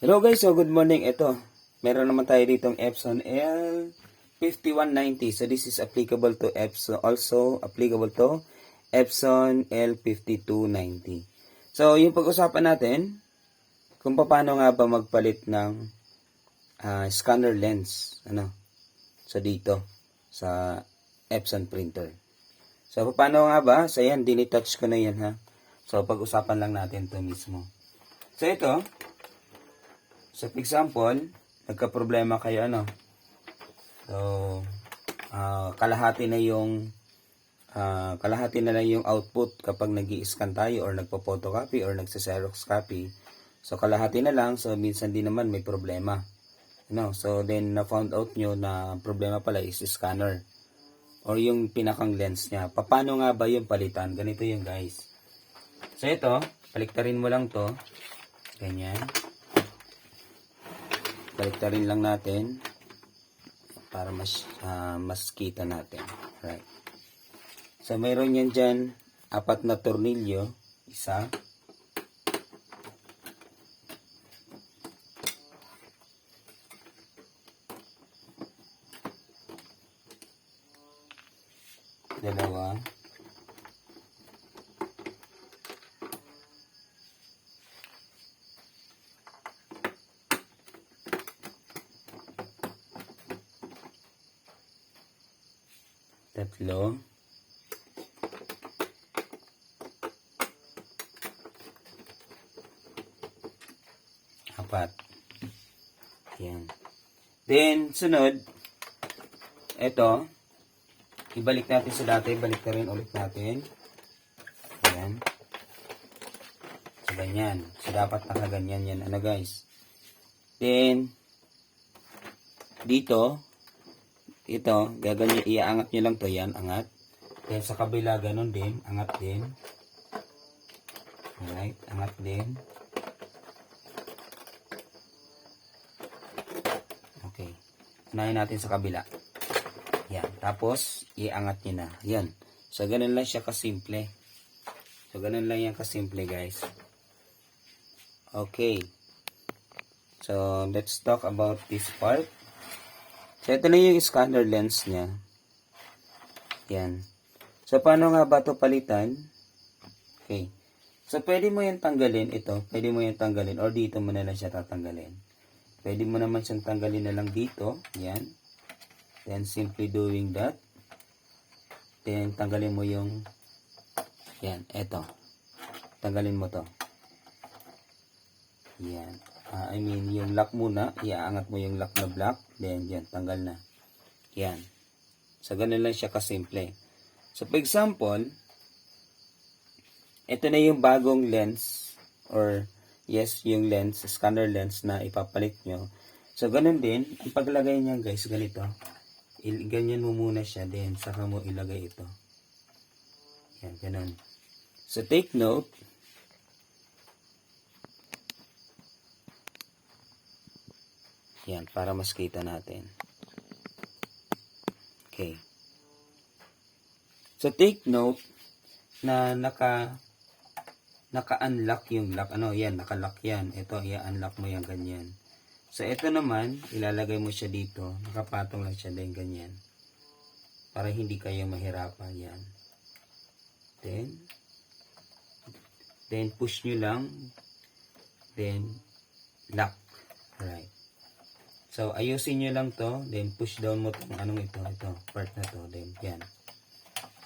Hello guys, so good morning. Ito, meron naman tayo ditong Epson L5190. So this is applicable to Epson, also applicable to Epson L5290. So yung pag-usapan natin, kung paano nga ba magpalit ng ah, scanner lens. Ano? So dito, sa Epson printer. So paano nga ba? So yan, dinitouch ko na yan ha. So pag-usapan lang natin to mismo. So ito, So, for example, nagka-problema kayo, ano? So, ah, kalahati na yung ah, kalahati na lang yung output kapag nag scan tayo or nagpo-photocopy or nagsa-xerox copy. So, kalahati na lang. So, minsan din naman may problema. Ano? So, then, na-found out nyo na problema pala is scanner or yung pinakang lens niya. Paano nga ba yung palitan? Ganito yung guys. So, ito, paliktarin mo lang to. Ganyan baliktarin lang natin para mas ah, mas kita natin. Right. So mayroon yan dyan apat na tornilyo, isa, tatlo, apat. Yan. Then, sunod, ito, ibalik natin sa dati, balik na rin ulit natin. Ayan. So, ganyan. So, dapat nakaganyan yan. Ano, guys? Then, dito, ito, gaganyan, iaangat nyo lang to yan, angat. Then sa kabila, ganun din, angat din. Alright, angat din. Okay. Unahin natin sa kabila. Yan. Tapos, iangat nyo na. Yan. So, ganun lang siya kasimple. So, ganun lang yan kasimple, guys. Okay. So, let's talk about this part. So, ito na yung scanner lens niya. Yan. So, paano nga ba ito palitan? Okay. So, pwede mo yan tanggalin. Ito, pwede mo yan tanggalin. Or dito mo na lang siya tatanggalin. Pwede mo naman siyang tanggalin na lang dito. Yan. Then, simply doing that. Then, tanggalin mo yung yan. Ito. Tanggalin mo to. Yan. Ah, I mean, yung lock muna, iaangat mo yung lock na block, then yan, tanggal na. Yan. So, ganun lang siya kasimple. So, for example, ito na yung bagong lens, or yes, yung lens, scanner lens na ipapalit nyo. So, ganun din, ang paglagay niya guys, ganito. Il ganyan mo muna siya, then saka mo ilagay ito. Yan, ganun. So, take note, Yan, para mas kita natin. Okay. So, take note na naka naka-unlock yung lock. Ano, yan, naka-lock yan. Ito, i-unlock mo yan ganyan. So, ito naman, ilalagay mo siya dito. Nakapatong lang siya din ganyan. Para hindi kayo mahirapan yan. Then, then push nyo lang. Then, lock. Right. So, ayusin nyo lang to. Then, push down mo itong anong ito. Ito, part na to. Then, yan.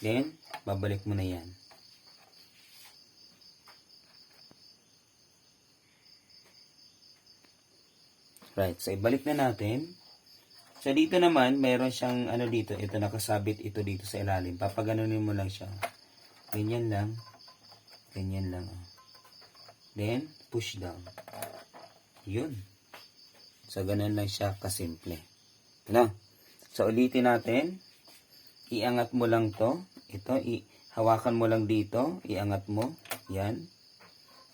Then, babalik mo na yan. Right. So, ibalik na natin. So, dito naman, mayroon siyang ano dito. Ito, nakasabit ito dito sa ilalim. Papaganunin mo lang siya. Ganyan lang. Ganyan lang. oh. Then, push down. Yun. So, ganun lang siya kasimple. Ano? So, ulitin natin. Iangat mo lang to. Ito, hawakan mo lang dito. Iangat mo. Yan.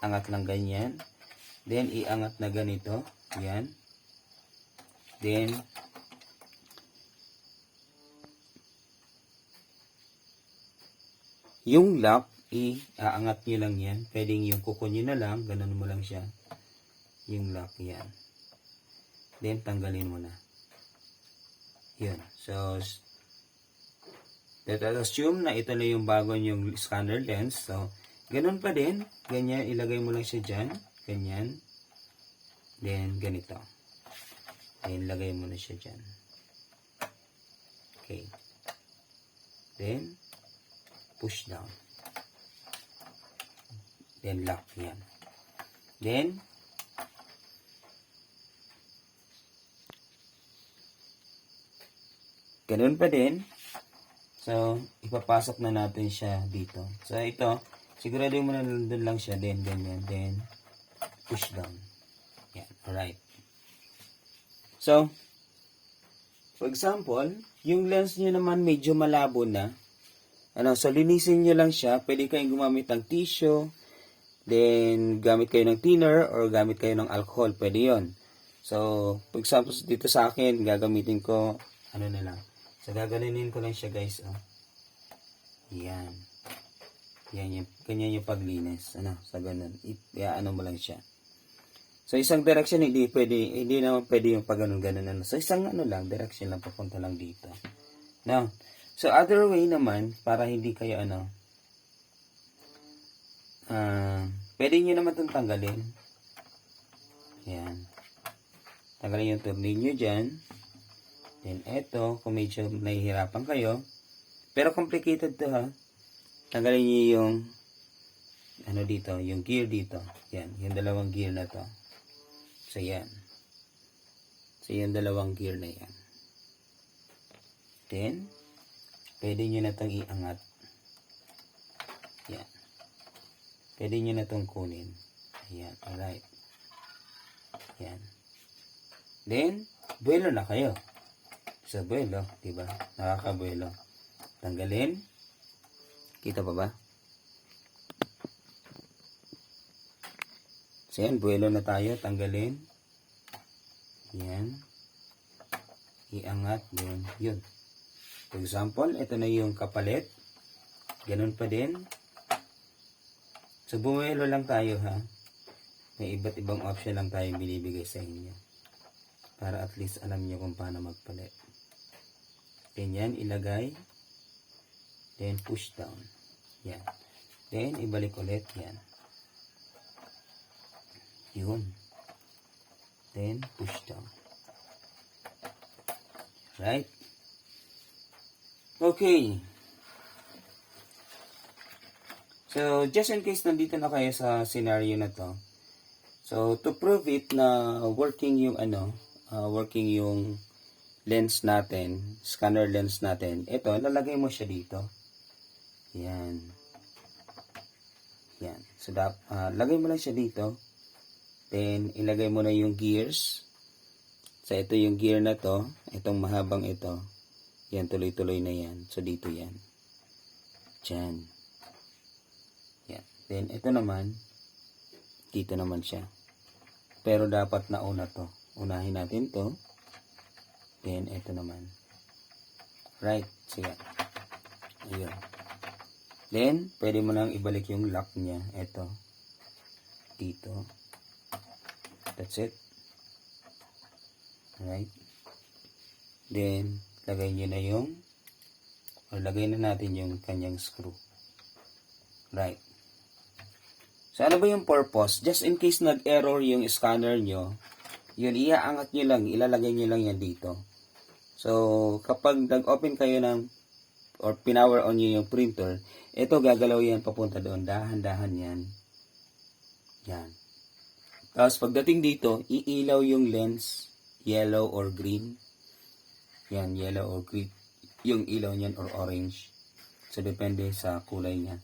Angat lang ganyan. Then, iangat na ganito. Yan. Then, yung lock, i-aangat nyo lang yan. Pwedeng yung kuko nyo na lang. Ganun mo lang siya. yung lock yan. Then, tanggalin mo na. Yun. So, let us assume na ito na yung bago yung scanner lens. So, ganun pa din. Ganyan, ilagay mo lang siya dyan. Ganyan. Then, ganito. Then, lagay mo na siya dyan. Okay. Then, push down. Then, lock yan. Then, ganun pa din. So, ipapasok na natin siya dito. So, ito, sigurado mo na nandun lang siya. Then, ganyan. Then, push down. Yan. Alright. So, for example, yung lens nyo naman medyo malabo na. Ano, so linisin nyo lang siya. Pwede kayong gumamit ng tissue. Then, gamit kayo ng thinner or gamit kayo ng alcohol. Pwede yon. So, for example, dito sa akin, gagamitin ko, ano na lang. So, gaganunin ko lang siya, guys. Oh. Yan. Yan yung, ganyan yung paglinis. Ano, sa ganun. I, ano mo lang siya. So, isang direction, hindi pwede, hindi naman pwede yung pag ganun, ganun, ano. So, isang ano lang, direction lang, papunta lang dito. Now, so other way naman, para hindi kayo ano, ah, pwede nyo naman itong tanggalin. Yan. Tanggalin yung tornilyo dyan. Then, eto, kung medyo nahihirapan kayo, pero complicated to ha. Tanggalin nyo yung, ano dito, yung gear dito. Yan, yung dalawang gear na to. So, yan. So, yung dalawang gear na yan. Then, pwede nyo na itong iangat. Yan. Pwede nyo na itong kunin. Ayan, alright. Yan. Then, buwelo na kayo. Sa buwelo, diba? Nakakabuwelo. Tanggalin. Kita pa ba? So yan, buwelo na tayo. Tanggalin. Yan. Iangat. Yun. Yun. For example, ito na yung kapalit. Ganun pa din. So, buwelo lang tayo ha. May iba't ibang option lang tayo binibigay sa inyo. Para at least alam nyo kung paano magpalit. Then yan, ilagay. Then push down. Yan. Then, ibalik ulit. Yan. Yun. Then, push down. Right? Okay. So, just in case nandito na kayo sa scenario na to. So, to prove it na working yung ano, uh, working yung lens natin, scanner lens natin, ito, lalagay mo siya dito. Yan. Yan. So, dap, uh, lagay mo lang siya dito. Then, ilagay mo na yung gears. So, ito yung gear na to. Itong mahabang ito. Yan, tuloy-tuloy na yan. So, dito yan. Diyan. Yan. Then, ito naman, dito naman siya. Pero dapat nauna to. Unahin natin to. Then, ito naman. Right. Sige. Ayun. Then, pwede mo nang ibalik yung lock niya. Ito. Dito. That's it. Alright. Then, lagay nyo na yung or lagay na natin yung kanyang screw. Right. So, ano ba yung purpose? Just in case nag-error yung scanner nyo, yun, iaangat nyo lang, ilalagay nyo lang yan dito. So, kapag nag-open kayo ng or pinower on nyo yung printer, ito gagalaw yan papunta doon. Dahan-dahan yan. Yan. Tapos pagdating dito, iilaw yung lens, yellow or green. Yan, yellow or green. Yung ilaw niyan or orange. So, depende sa kulay niya.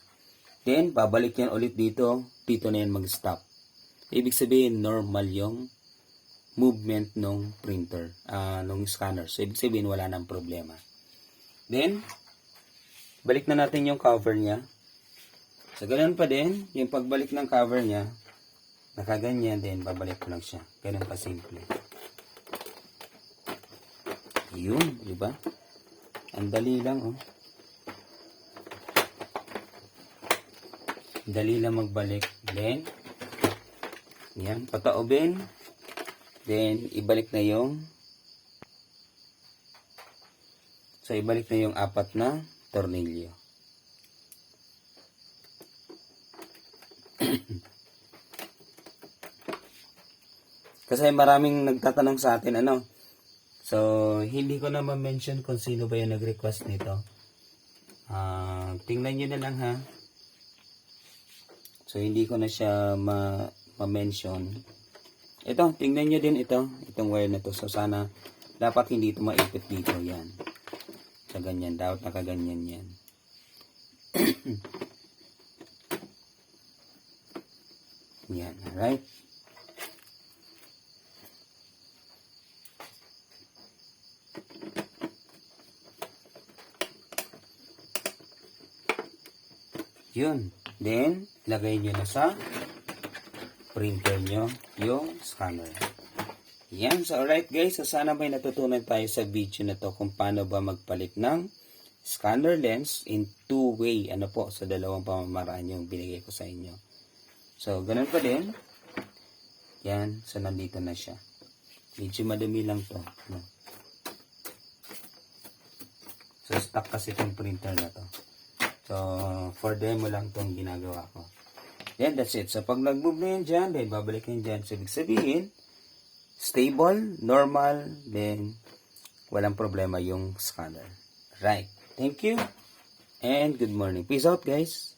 Then, babalik yan ulit dito. Dito na yan mag-stop. Ibig sabihin, normal yung movement ng printer, ah nung scanner. So, ibig sabihin, wala nang problema. Then, balik na natin yung cover niya. So, ganun pa din, yung pagbalik ng cover niya, nakaganyan, then babalik ko lang siya. Ganun pa simple. Yun, di ba? Ang dali lang, oh. Dali lang magbalik. Then, Yan, pataobin. Then, ibalik na yung So, ibalik na yung apat na tornilyo. Kasi maraming nagtatanong sa atin, ano? So, hindi ko na ma-mention kung sino ba yung nag-request nito. Ah, tingnan nyo na lang ha. So, hindi ko na siya ma- ma-mention. Ito, tingnan nyo din ito. Itong wire na to. So, sana dapat hindi ito maipit dito. Yan. Sa ganyan. Dapat nakaganyan yan. yan. Alright. Yun. Then, lagay nyo na sa printer nyo yung scanner. Yan. So, alright guys. So, sana may natutunan tayo sa video na to kung paano ba magpalit ng scanner lens in two-way. Ano po, sa dalawang pamamaraan yung binigay ko sa inyo. So, ganun pa din. Yan. So, nandito na siya. Medyo madumi lang to. No? So, stuck kasi itong printer na to. So, for demo lang tong ginagawa ko. Then, that's it. So, pag nag-move na yan dyan, then babalik yan dyan. So, ibig sabihin, stable, normal, then walang problema yung scanner. Right. Thank you. And good morning. Peace out, guys.